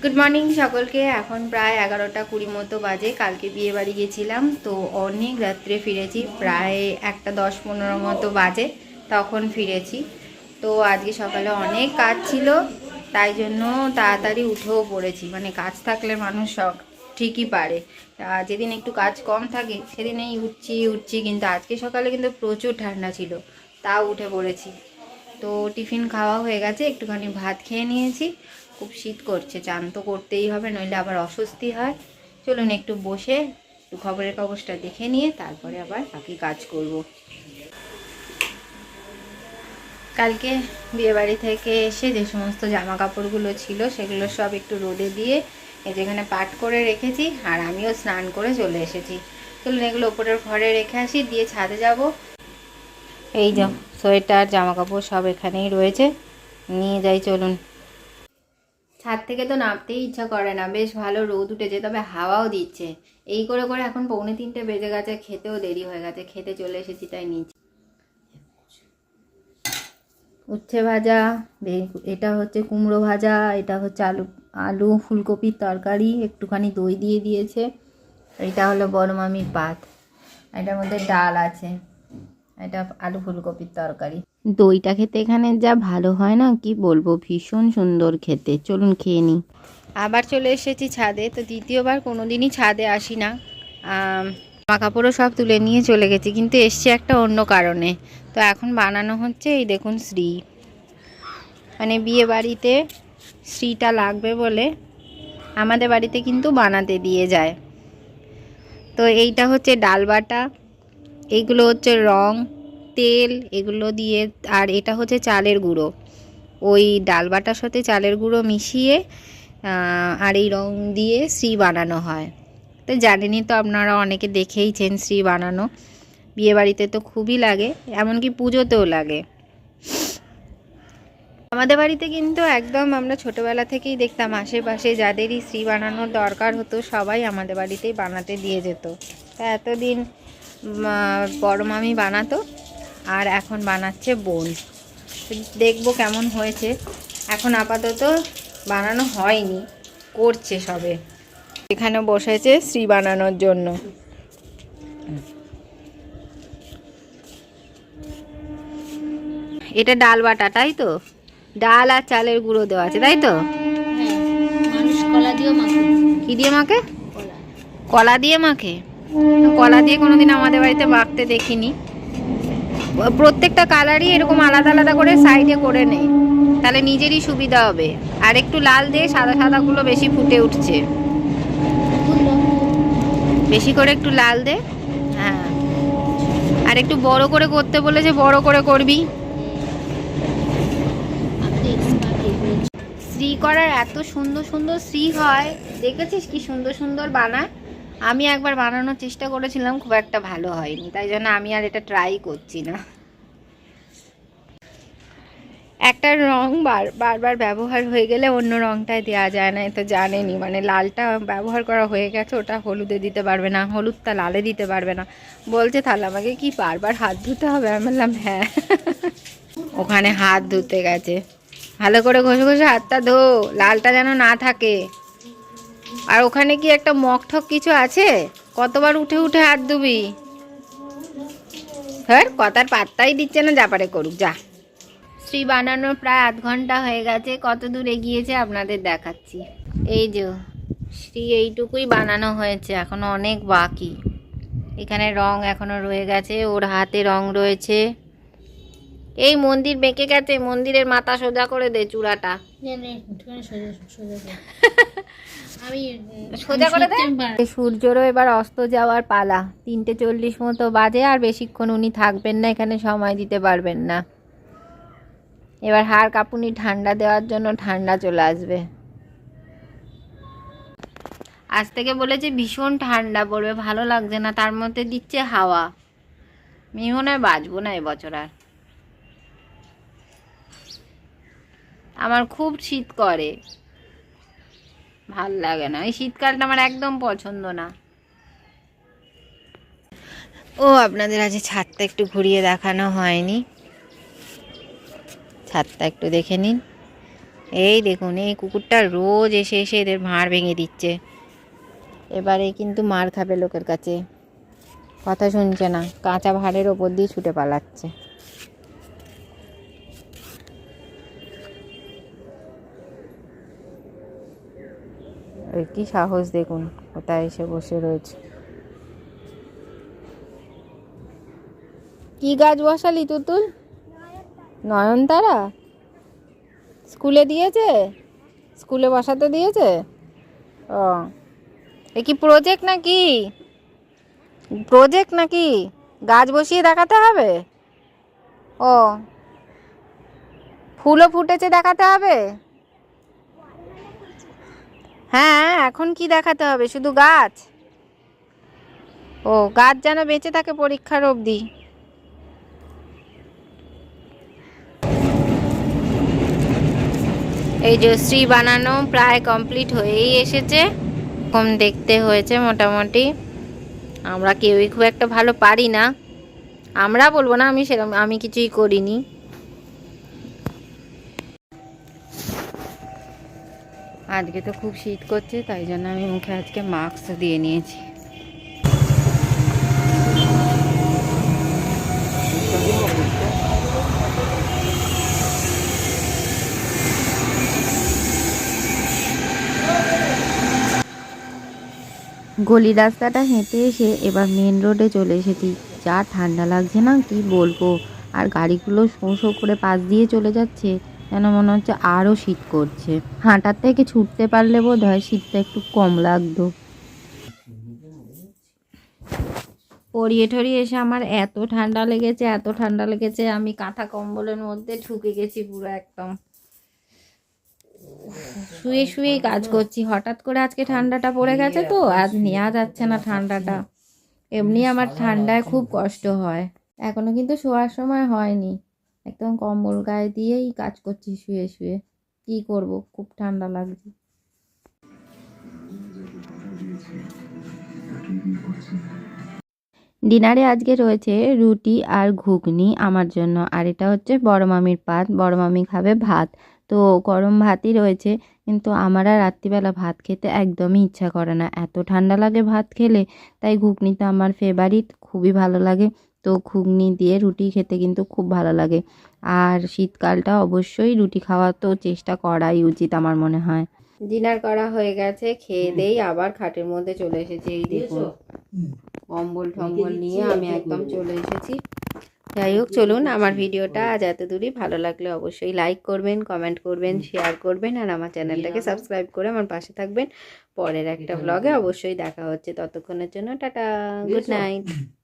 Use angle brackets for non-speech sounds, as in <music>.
Good morning সকলকে, এখন প্রায় এগারোটা কুড়ি মতো বাজে, কালকে বিয়ে বাড়ি গেছিলাম, তো অনেক রাত্রে ফিরেছি, প্রায় একটা দশ পনেরো মতো বাজে, তখন ফিরেছি। তো আজকে সকালে অনেক কাজ ছিল, তাই জন্য তাড়াতাড়ি উঠেও পড়েছি মানে কাজ থাকলে মানুষ সব ঠিকই পারে। যেদিন একটু কাজ কম থাকে সেদিন এই উঠছি উঠছি, কিন্তু আজকে সকালে কিন্তু প্রচুর ঠান্ডা ছিল, তাও উঠে পড়েছি। তো টিফিন খাওয়া হয়ে গেছে, একটুখানি ভাত খেয়ে নিয়েছি খুব শীত করছে, চান তো করতেই হবে, নইলে আবার অস্বস্তি হয়। চলুন একটু বসে একটু খবরের কাগজটা দেখে নিয়ে তারপরে আবার বাকি কাজ করব। কালকে বিয়েবাড়ি থেকে এসে যে সমস্ত জামা কাপড়গুলো ছিল, সেগুলো সব একটু রোদে দিয়ে যেখানে পাট করে রেখেছি, আর আমিও স্নান করে চলে এসেছি। চলুন এগুলো ওপরের ঘরে রেখে আসি, দিয়ে ছাদে যাব। এই যে সোয়েটার জামা কাপড় সব এখানেই রয়েছে। নিয়ে যাই চলুন। ছাদ থেকে তো নামতেই ইচ্ছা করে না। বেশ ভালো রোদ উঠেছে, তবে হাওয়াও দিচ্ছে। এই করে করে এখন পৌনে তিনটে বেজে গেছে, খেতেও দেরি হয়ে গেছে, খেতে চলে এসেছি তাই নিচে। উচ্ছে ভাজা এটা হচ্ছে কুমড়ো ভাজা, এটা হচ্ছে আলু আলু ফুলকপির তরকারি, একটুখানি দই দিয়ে দিয়েছে। এটা হলো বড় মামির পাত এটার মধ্যে ডাল আছে, এটা আলু ফুলকপির তরকারি। দইটা খেতে এখানে যা ভালো হয় না, কি বলব? ভীষণ সুন্দর খেতে। চলুন খেয়ে নিই। আবার চলে এসেছি ছাদে, তো দ্বিতীয়বার কোনো দিনই ছাদে আসি না। জামা কাপড়ও সব তুলে নিয়ে চলে গেছি, কিন্তু এসছি একটা অন্য কারণে। তো এখন বানানো হচ্ছে এই দেখুন শ্রী। মানে বিয়ে বাড়িতে শ্রীটা লাগবে বলে আমাদের বাড়িতে কিন্তু বানাতে দিয়ে যায়। তো এইটা হচ্ছে ডালবাটা এইগুলো হচ্ছে রং তেল এগুলো দিয়ে, আর এটা হচ্ছে চালের গুঁড়ো। ওই ডাল বাটার সাথে চালের গুঁড়ো মিশিয়ে আর এই রং দিয়ে শ্রী বানানো হয়। তো জানেনই তো আপনারা অনেকে দেখেইছেন শ্রী বানানো। বিয়েবাড়িতে তো খুবই লাগে, এমনকি পুজোতেও লাগে। আমাদের বাড়িতে কিন্তু একদম আমরা ছোটবেলা থেকেই দেখতাম, আশেপাশে যাদেরই শ্রী বানানোর দরকার হতো সবাই আমাদের বাড়িতেই বানাতে দিয়ে যেত। তা এতদিন বড় মামি বানাতো আর এখন বানাচ্ছে বোন। দেখব কেমন হয়েছে। এখন আপাতত বানানো হয়নি, করছে সবে। এখানে বসেছে শ্রী বানানোর জন্য। এটা ডাল বাটা, তাই তো? ডাল আর চালের গুঁড়ো দেওয়া আছে, তাই তো? কি দিয়ে মাখে? কলা দিয়ে মাখে? কলা দিয়ে কোনোদিন আমাদের বাড়িতে মাখতে দেখিনি। প্রত্যেকটা কালারই এরকম আলাদা আলাদা করে সাইডে করে নেই তাহলে নিজেরই সুবিধা হবে। আর একটু লাল দিয়ে সাদা সাদাগুলো বেশি ফুটে উঠছে। বেশি করে একটু লাল দে। হ্যাঁ। আর একটু বড় করে করতে বলেছে বড় করে করবি। শ্রী করার এত সুন্দর সুন্দর শ্রী হয়। দেখেছিস কি সুন্দর সুন্দর বানায়? আমি একবার বানানোর চেষ্টা করেছিলাম, খুব একটা ভালো হয়নি। তাই জন্য আমি আর এটা ট্রাই করছি না। একটা রং বার, বারবার ব্যবহার হয়ে গেলে অন্য রংটায় দেওয়া যায় না, এ তো জানেনি মানে লালটা ব্যবহার করা হয়ে গেছে, ওটা হলুদে দিতে পারবে না, হলুদটা লালে দিতে পারবে না। বলছে, তাহলে আমাকে কি বারবার হাত ধুতে হবে? আমি বললাম হ্যাঁ। ওখানে হাত ধুতে গেছে। ভালো করে ঘষে ঘষে হাতটা ধো, লালটা যেন না থাকে। আর ওখানে কি একটা মগ ঠক কিছু আছে? কতবার উঠে উঠে হাত ধুবি? হ্যাঁ কথার পাত্তাই দিচ্ছে না, যা পারে করুক, যা। শ্রী বানানোর প্রায় আধ ঘণ্টা হয়ে গেছে, কত দূর এগিয়েছে আপনাদের দেখাচ্ছি। এই যে শ্রী এইটুকুই বানানো হয়েছে, এখনও অনেক বাকি। এখানে রং এখনও রয়ে গেছে, ওর হাতে রং রয়েছে। এই মন্দির বেঁকে গেছে মন্দিরের মাথা সোজা করে দে চূড়াটা। সোজা কর। <laughs> দে? সত্যি সূর্যরও এবার অস্ত যাওয়ার পালা। তিনটে চল্লিশ মতো বাজে আর বেশিক্ষণ উনি থাকবেন না এখানে সময় দিতে পারবেন না। এবার হাড় কাঁপুনি ঠান্ডা দেওয়ার জন্য ঠান্ডা চলে আসবে। আজ থেকে বলেছে ভীষণ ঠান্ডা পড়বে ভালো লাগছে না তার মধ্যে দিচ্ছে হাওয়া। আমি মনে হয় বাঁচবো না এবছর আর। আমার খুব শীত করে। ভালো লাগে না। এই শীতকালটা আমার একদম পছন্দ না। ও, আপনাদের আজ ছাদটা একটু ঘুরিয়ে দেখানো হয়নি। ছাদটা একটু দেখে নিন। এই দেখুন, এই কুকুরটা রোজ এসে এসে এদের ভাঁড় ভেঙে দিচ্ছে। এবারে কিন্তু মার খাবে লোকের কাছে। কথা শুনছে না, কাঁচা ভাঁড়ের ওপর দিয়ে ছুটে পালাচ্ছে। ওই কি সাহস দেখুন, কোথায় এসে বসে রয়েছে। কি গাছ বসালি তুতুল? নয়নতারা? স্কুলে দিয়েছে? স্কুলে বসাতে দিয়েছে? ও, এ কি প্রজেক্ট নাকি? প্রজেক্ট নাকি? গাছ বসিয়ে দেখাতে হবে? ও, ফুলও ফুটেছে দেখাতে হবে? হ্যাঁ এখন কি দেখাতে হবে? শুধু গাছ? ও, গাছ যেন বেঁচে থাকে পরীক্ষার অবধি। এই জশ্রী বানানো প্রায় কমপ্লিট হয়েই এসেছে। কম দেখতে হয়েছে মোটামুটি। আমরা কেউই খুব একটা ভালো পারি না। আমরা বলব না আমি সেরকম আমি কিছুই করিনি। আজকে তো খুব শীত করছে, তাই জন্য আমি মুখে আজকে মাস্ক দিয়ে নিয়েছি। গলি রাস্তাটা হেঁটে এসে এবার মেন রোডে চলে এসেছি। যা ঠান্ডা লাগছে না, কি বলব? আর গাড়িগুলো শো শো করে পাশ দিয়ে চলে যাচ্ছে। যেন মনে হচ্ছে আরও শীত করছে। হাঁটার থেকে ছুটতে পারলে বোধ হয় শীতটা একটু কম লাগতো। পরিয়ে ঠরিয়ে এসে আমার এত ঠান্ডা লেগেছে, এত ঠান্ডা লেগেছে, আমি কাঁথা কম্বলের মধ্যে ঢুকে গেছি পুরো একদম। শুয়ে শুয়েই কাজ করছি। হঠাৎ করে আজকে ঠান্ডাটা পড়ে গেছে তো, আজ নেওয়া যাচ্ছে না ঠান্ডাটা। এমনি আমার ঠান্ডায় খুব কষ্ট হয়। এখনও কিন্তু শোয়ার সময় হয়নি। একদম কম্বল গায়ে দিয়েই কাজ করছি, শুয়ে শুয়ে। কি করব? খুব ঠান্ডা লাগছে। ডিনারে আজকে রয়েছে রুটি আর ঘুগনি আমার জন্য, আর এটা হচ্ছে বড় মামির পাত। বড় মামি খাবে ভাত। তো গরম ভাতই রয়েছে কিন্তু আমার আর রাত্রিবেলা ভাত খেতে একদমই ইচ্ছা করে না। এত ঠান্ডা লাগে ভাত খেলে তাই ঘুগনি তো আমার ফেভারিট খুবই ভালো লাগে। তো ঘুগনি দিয়ে রুটি খেতে কিন্তু খুব ভালো লাগে। আর শীতকালটা অবশ্যই রুটি খাওয়া তো চেষ্টা করাই উচিত আমার মনে হয়। ডিনার করা হয়ে গেছে খেয়ে দেই আবার খাটের মধ্যে চলে এসেছি। এই দেখুন কম্বল টম্বল নিয়ে আমি একদম চলে এসেছি। যাই হোক চলুন আমার ভিডিওটা আজ এত দূরই ভালো লাগলে অবশ্যই লাইক করবেন কমেন্ট করবেন শেয়ার করবেন আর আমার চ্যানেলটাকে সাবস্ক্রাইব করে আমার পাশে থাকবেন। পরের একটা ব্লগে অবশ্যই দেখা হচ্ছে। ততক্ষণের জন্য টাটা গুড নাইট <clears throat>